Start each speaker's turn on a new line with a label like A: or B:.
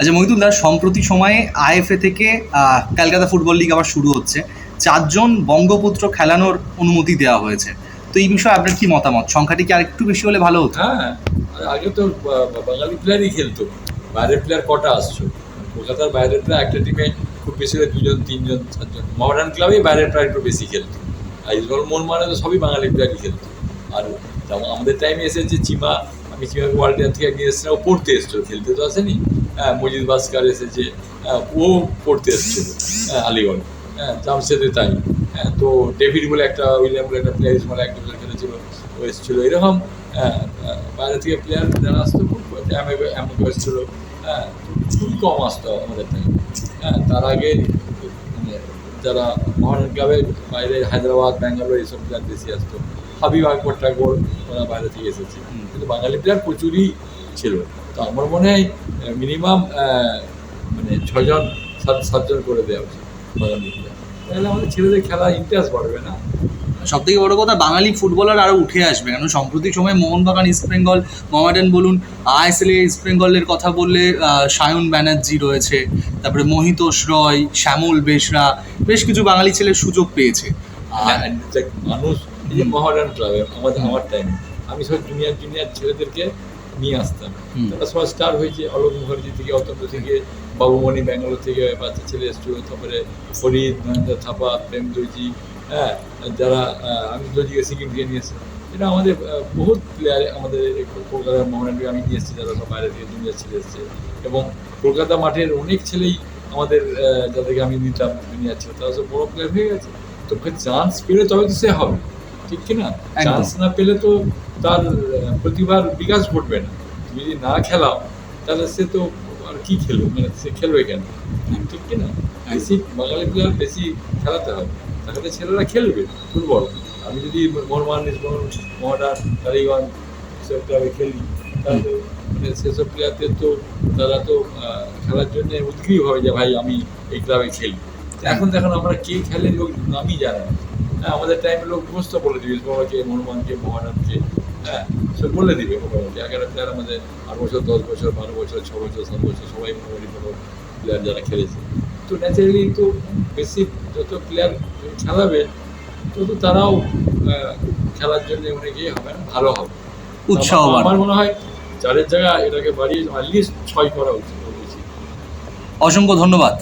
A: আচ্ছা মহিদুল্লাহ সম্প্রতি সময়ে আইএফএ থেকে কলকাতা ফুটবল লিগ আবার শুরু হচ্ছে। চারজন বঙ্গপুত্র খেলানোর অনুমতি দেওয়া হয়েছে। তো এই বিষয়ে আপনার কি মতামত? সংখ্যাটি কি আরেকটু বেশি হলে ভালো হতো?
B: হ্যাঁ আর আগে তো বাঙালি প্লেয়ারই খেলতো। বাইরের প্লেয়ার কটা আসছো? কলকাতার বাইরের প্লেয়ার একটা টিমে খুব বেশি হলে দুজন, তিনজন, চারজন। মডার্ন ক্লাবে বাইরের প্লেয়ার একটু বেশি খেলতো। আর মন মানে তো সবই বাঙালি প্লেয়ারই খেলতো। আর আমাদের টাইমে এসেছে চিমা চিমা ওয়ার্ল্ড থেকে নিয়ে এসেছিলাম ও পড়তে এসছো খেলতে তো আসেনি। হ্যাঁ মজিদ ভাস্কার এসেছে হ্যাঁ, ও পড়তে এসেছিল হ্যাঁ আলিগড়। হ্যাঁ জামশেদে তাই। হ্যাঁ তো ডেভিড বলে একটা উইলিয়াম বলে একটা প্লেয়ার বলে একটা প্লেয়ার খেলেছিল ও এসেছিল এরকম। বাইরে থেকে প্লেয়ার যারা আসতো খুব এমন এসেছিল হ্যাঁ খুবই কম আসতো আমাদের টাইম হ্যাঁ তার আগে মানে যারা মহান ক্লাবের বাইরে হায়দ্রাবাদ ব্যাঙ্গালোর এইসব প্লেয়ার বেশি আসতো হাবিব আকবর ঠাকুর ওরা বাইরে থেকে এসেছে। কিন্তু বাঙালি প্লেয়ার প্রচুরই ছিল। তো আমার মনে হয় মিনিমাম মানে ছজন সাত সাতজন করে দেওয়া উচিত বাঙালি প্লেয়ার তাহলে আমাদের ছেলেদের খেলা ইন্টারেস্ট বাড়বে না।
A: সব থেকে বড় কথা বাঙালি ফুটবলার আরও উঠে আসবে। কারণ সম্প্রতি সময়ে মোহনবাগান ইস্ট বেঙ্গল মোহামেডান বলুন আইএসএল ইস্ট বেঙ্গলের কথা বললে সায়ন ব্যানার্জি রয়েছে তারপরে মহিতোষ রয় শ্যামল বেশরা বেশ কিছু বাঙালি ছেলে সুযোগ পেয়েছে। আর
B: মানুষ এই যে। মহারান ক্লাবে আমাদের। আমার টাইমে আমি সব জুনিয়র জুনিয়র ছেলেদেরকে নিয়ে আসতাম। তারা সবাই স্টার হয়েছে অলোক মুখার্জি থেকে অতন্ত থেকে বাবুমণি ব্যাঙ্গালোর থেকে বাচ্চা ছেলে এসছিল তারপরে ফরিদ মহেন্দ্র থাপা প্রেম দর্জি হ্যাঁ যারা আমি দর্জিকে সিকিম থেকে নিয়ে এসেছিলাম এটা আমাদের বহুত প্লেয়ার আমাদের কলকাতার মোহনকে আমি নিয়ে এসেছি যারা সব বাইরে থেকে জুনিয়র ছেলে এসেছে এবং কলকাতা মাঠের অনেক ছেলেই আমাদের যাদেরকে আমি নিতাম জুনিয়র ছিল তারা সব বড় প্লেয়ার হয়ে গেছে তোকে চান্স পেলে তবে তো সে হবে ঠিক কি না চান্স না পেলে তো তার প্রতিভার বিকাশ ঘটবে না। তুমি যদি না খেলাও তাহলে সে তো আর কি খেলবে? মানে সে খেলবে কেন? ঠিক কি না বেশি বাঙালি প্লেয়ার বেশি খেলাতে হবে। তাহলে ছেলেরা খেলবে ফুটবল। আমি যদি মোহনবাগান ইস্টবেঙ্গল মহাডান টালিগঞ্জ সেসব ক্লাবে খেলি তাহলে মানে সেসব প্লেয়ারদের তো তারা তো খেলার জন্য উদ্গ্রীব হবে যে ভাই আমি এই ক্লাবে খেলি এখন দেখুন আমরা কে খেলে লোক নামই জানে হ্যাঁ আমাদের টাইমে লোক মুখস্থ বলে দিবে ইস্টবেঙ্গলকে মোহনবাগানকে মোহানানকে হ্যাঁ সে বলে দিবে মোটামুটি এগারো প্লেয়ার আমাদের আট বছর দশ বছর বারো বছর ছ বছর সাত বছর সবাই মোটামুটি কোনো প্লেয়ার যারা খেলেছে। তো ন্যাচারালি তো বেশি যত প্লেয়ার খেলাবে তত তারাও খেলার জন্য অনেকেই হবে না ভালো হবে।
A: উৎসাহ
B: আমার- মনে হয় চারের জায়গায় এটাকে বাড়িয়ে অ্যাটলিস্ট ছয় করা উচিত।
A: অসংখ্য ধন্যবাদ।